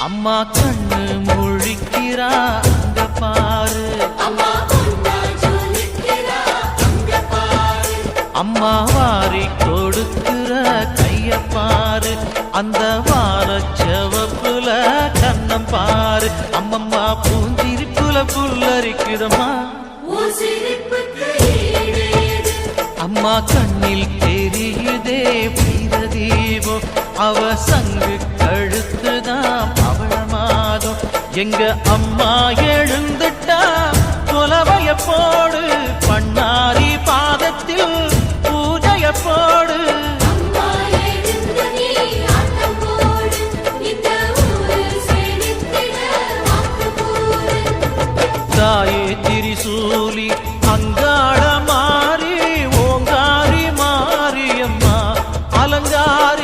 அம்மா கண்ணு முழிக்கிறா அங்க பாரு. அம்மா வாரி கொடுக்கிற கைய பாரு. அந்த வார செவப்புல கண்ணம் பாரு. அம்மம்மா பூந்திருப்புல புல்லரிக்குதம்மா. அம்மா கண்ணில் தெரியுதே பெய்த தீபம் அவ சங்கு எங்க அம்மா எழுந்துட்டா கொலவைய போடு பண்ணாரி பாதத்தில் பூஜைய போடு. தாயே திரிசூலி அங்காள மாறி ஓங்காரி மாரியம்மா அலங்காரி